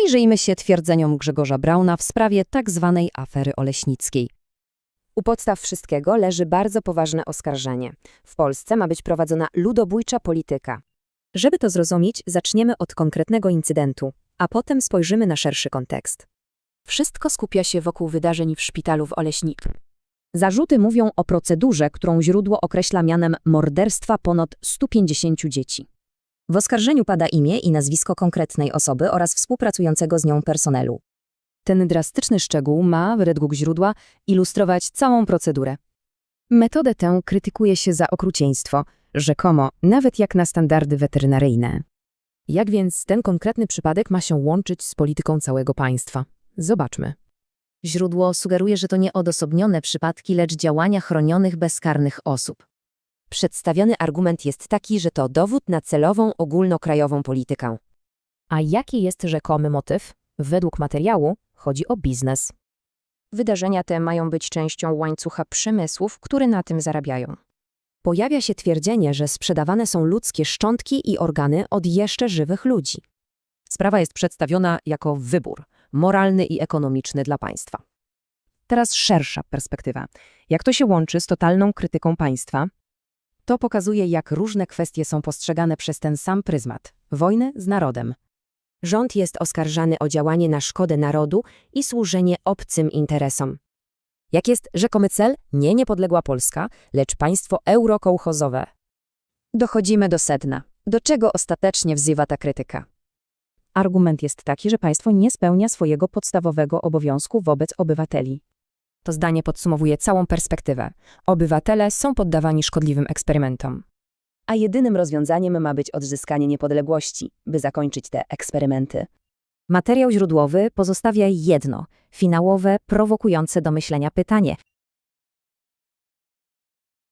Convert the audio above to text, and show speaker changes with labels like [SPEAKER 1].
[SPEAKER 1] Przyjrzyjmy się twierdzeniom Grzegorza Brauna w sprawie tak zwanej afery oleśnickiej.
[SPEAKER 2] U podstaw wszystkiego leży bardzo poważne oskarżenie. W Polsce ma być prowadzona ludobójcza polityka. Żeby to zrozumieć, zaczniemy od konkretnego incydentu, a potem spojrzymy na szerszy kontekst. Wszystko skupia się wokół wydarzeń w szpitalu w Oleśniku.
[SPEAKER 1] Zarzuty mówią o procedurze, którą źródło określa mianem morderstwa ponad 150 dzieci. W oskarżeniu pada imię i nazwisko konkretnej osoby oraz współpracującego z nią personelu. Ten drastyczny szczegół ma, według źródła, ilustrować całą procedurę. Metodę tę krytykuje się za okrucieństwo, rzekomo nawet jak na standardy weterynaryjne. Jak więc ten konkretny przypadek ma się łączyć z polityką całego państwa? Zobaczmy. Źródło sugeruje, że to nie odosobnione przypadki, lecz działania chronionych bezkarnych osób.
[SPEAKER 2] Przedstawiony argument jest taki, że to dowód na celową ogólnokrajową politykę.
[SPEAKER 1] A jaki jest rzekomy motyw? Według materiału chodzi o biznes.
[SPEAKER 2] Wydarzenia te mają być częścią łańcucha przemysłów, które na tym zarabiają.
[SPEAKER 1] Pojawia się twierdzenie, że sprzedawane są ludzkie szczątki i organy od jeszcze żywych ludzi. Sprawa jest przedstawiona jako wybór moralny i ekonomiczny dla państwa. Teraz szersza perspektywa. Jak to się łączy z totalną krytyką państwa? To pokazuje, jak różne kwestie są postrzegane przez ten sam pryzmat wojny z narodem.
[SPEAKER 2] Rząd jest oskarżany o działanie na szkodę narodu i służenie obcym interesom.
[SPEAKER 1] Jak jest rzekomy cel? Nie niepodległa Polska, lecz państwo eurokołchozowe.
[SPEAKER 2] Dochodzimy do sedna. Do czego ostatecznie wzywa ta krytyka?
[SPEAKER 1] Argument jest taki, że państwo nie spełnia swojego podstawowego obowiązku wobec obywateli. To zdanie podsumowuje całą perspektywę. Obywatele są poddawani szkodliwym eksperymentom.
[SPEAKER 2] A jedynym rozwiązaniem ma być odzyskanie niepodległości, by zakończyć te eksperymenty.
[SPEAKER 1] Materiał źródłowy pozostawia jedno, finałowe, prowokujące do myślenia pytanie.